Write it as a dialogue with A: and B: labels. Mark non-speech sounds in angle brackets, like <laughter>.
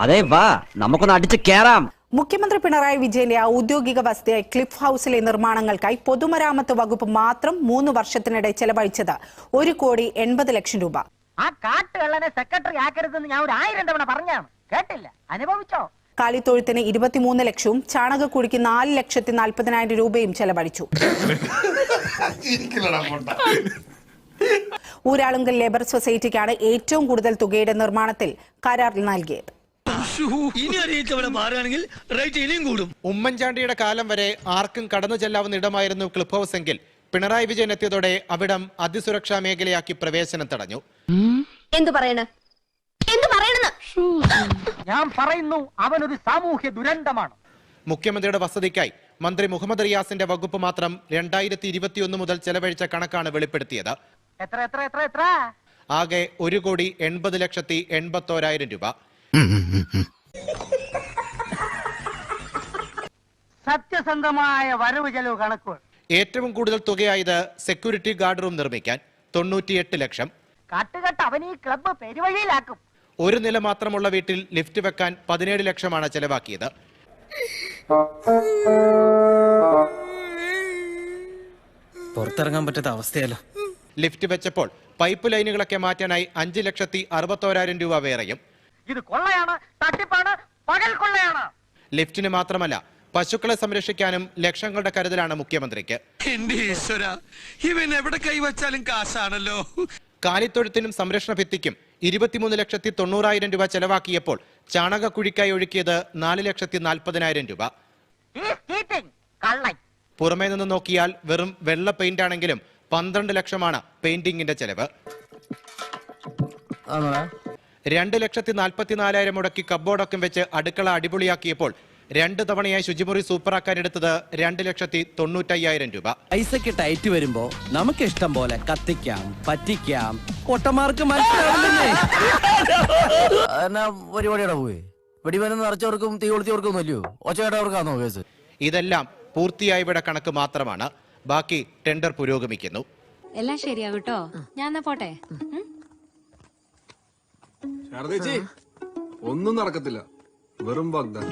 A: അതെ വാ. നമുക്കൊന്ന് അടിച്ച് കേറാം.
B: മുഖ്യമന്ത്രി പിണറായി വിജയന്റെ ഔദ്യോഗിക വസതിയായ ക്ലിഫ് ഹൌസിലെ നിർമ്മാണങ്ങൾക്കായി പൊതുമരാമത്ത് വകുപ്പ് മാത്രം മൂന്ന് വർഷത്തിനിടെ ചെലവഴിച്ചത് ഒരു കോടി എൺപത് ലക്ഷം രൂപ.
C: ആ കാട്ടുകള്ളനെ സെക്രട്ടറി ആക്കരുതെന്ന് ഞാൻ ഒരു ആയിരം തവണ പറഞ്ഞാണ് കേട്ടില്ല? അനുഭവിച്ചോ?
B: കാലിത്തൊഴുത്തിന് ഇരുപത്തിമൂന്ന് ലക്ഷവും ചാണകക്കുഴിക്ക് നാല് ലക്ഷത്തി നാൽപ്പതിനായിരം രൂപയും ചെലവഴിച്ചു. <laughs> ഊരാളുങ്കൽ ലേബർ സൊസൈറ്റിക്കാണ് ഏറ്റവും കൂടുതൽ തുകയുടെ നിർമ്മാണത്തിൽ കരാർ നൽകിയത്.
D: ഇനി മാറുകയാണെങ്കിൽ റേറ്റ് ഇനിയും കൂടും.
E: ഉമ്മൻചാണ്ടിയുടെ കാലം വരെ ആർക്കും കടന്നു ചെല്ലാവുന്ന ഇടമായിരുന്നു ക്ലിപ്പ് ഹൗസ് എങ്കിൽ പിണറായി വിജയൻ എത്തിയതോടെ അവിടം അതിസുരക്ഷാ മേഖലയാക്കി പ്രവേശനം തടഞ്ഞു.
F: എന്തു പറയണ? എന്തു പറയണെന്ന്?
C: ഞാൻ പറയുന്നു അവനൊരു സാമൂഹ്യ ദുരന്തമാണ്.
E: മുഖ്യമന്ത്രിയുടെ വസതിക്കായി മന്ത്രി മുഹമ്മദ് റിയാസിന്റെ വകുപ്പ് മാത്രം രണ്ടായിരത്തി ഇരുപത്തിയൊന്ന് മുതൽ ചെലവഴിച്ച കണക്കാണ് വെളിപ്പെടുത്തിയത്.
C: എത്ര എത്ര എത്ര എത്ര?
E: ആകെ ഒരു കോടി എൺപത് ലക്ഷത്തി എൺപത്തോരായിരം രൂപ.
C: സത്യസന്ധമായ വരവ് ചെലവ് കണക്കുകൾ
E: ഏറ്റവും കൂടുതൽ തുകയായത് സെക്യൂരിറ്റി ഗാർഡ് റൂം നിർമ്മിക്കാൻ തൊണ്ണൂറ്റിയെട്ട് ലക്ഷം.
C: കാട്ടുകെട്ട് അവൻ ഈ ക്ലബ്ബ് പെരുവഴിയിലാക്കും.
E: ഒരു നില മാത്രമുള്ള വീട്ടിൽ ലിഫ്റ്റ് വെക്കാൻ പതിനേഴ് ലക്ഷമാണ് ചെലവാക്കിയത്.
D: പുറത്തിറങ്ങാൻ പറ്റാത്ത അവസ്ഥയല്ലോ.
E: ലിഫ്റ്റ് വെച്ചപ്പോൾ പൈപ്പ് ലൈനുകളൊക്കെ മാറ്റാനായി അഞ്ച് ലക്ഷത്തി അറുപത്തോരായിരം രൂപ വേറെയും.
C: ഇത് കൊള്ളയാണ് തട്ടിപ്പാണ് പകൽ കൊള്ളയാണ്.
E: ലിഫ്റ്റിന് മാത്രമല്ല പശുക്കളെ സംരക്ഷിക്കാനും ലക്ഷങ്ങളുടെ കരുതലാണ് മുഖ്യമന്ത്രിക്ക്.
D: ഇവൻ എവിടെ കൈവച്ചാലും കാശാണല്ലോ.
E: കാലിത്തൊഴുത്തിനും സംരക്ഷണ ഭിത്തിക്കും ഇരുപത്തിമൂന്ന് ലക്ഷത്തി തൊണ്ണൂറായിരം രൂപ ചെലവാക്കിയപ്പോൾ ചാണകക്കുഴിക്കായി ഒഴുക്കിയത് നാല് ലക്ഷത്തി നാൽപ്പതിനായിരം രൂപ. പുറമേ നിന്ന് നോക്കിയാൽ വെറും വെള്ള പെയിന്റ് ആണെങ്കിലും പന്ത്രണ്ട് ലക്ഷമാണ് പെയിന്റിംഗിന്റെ ചെലവ്. രണ്ട് ലക്ഷത്തി നാൽപ്പത്തിനാലായിരം മുടക്കി കബോർഡൊക്കെ വെച്ച് അടുക്കള അടിപൊളിയാക്കിയപ്പോൾ രണ്ട് തവണയായി ശുചിമുറി സൂപ്പറാക്കാൻ എടുത്തത് രണ്ട് ലക്ഷത്തി തൊണ്ണൂറ്റയ്യായിരം രൂപ.
A: പൈസക്ക് ടൈറ്റ് വരുമ്പോ നമുക്ക് ഇഷ്ടം പോലെ കത്തിക്കാം പറ്റിക്കാം. ഒട്ടമാർക്ക്
G: എന്നാ പരിപാടിയുടെ പോയി? വെടിമരുന്ന് നിറച്ചവർക്കും തീ കൊളുത്തിയവർക്കും അല്ലയോ ഒച്ചയായിട്ടവർക്കാണോ കേസ്?
E: ഇതെല്ലാം പൂർത്തിയായവിടെ കണക്ക് മാത്രമാണ്. ബാക്കി ടെൻഡർ പുരോഗമിക്കുന്നു.
F: എല്ലാം ശരിയാവും കേട്ടോ. ഞാൻ എന്നാ പോട്ടെ?
H: ശാരദേച്ചി ഒന്നും നടക്കത്തില്ല. വെറും വാഗ്ദാനം.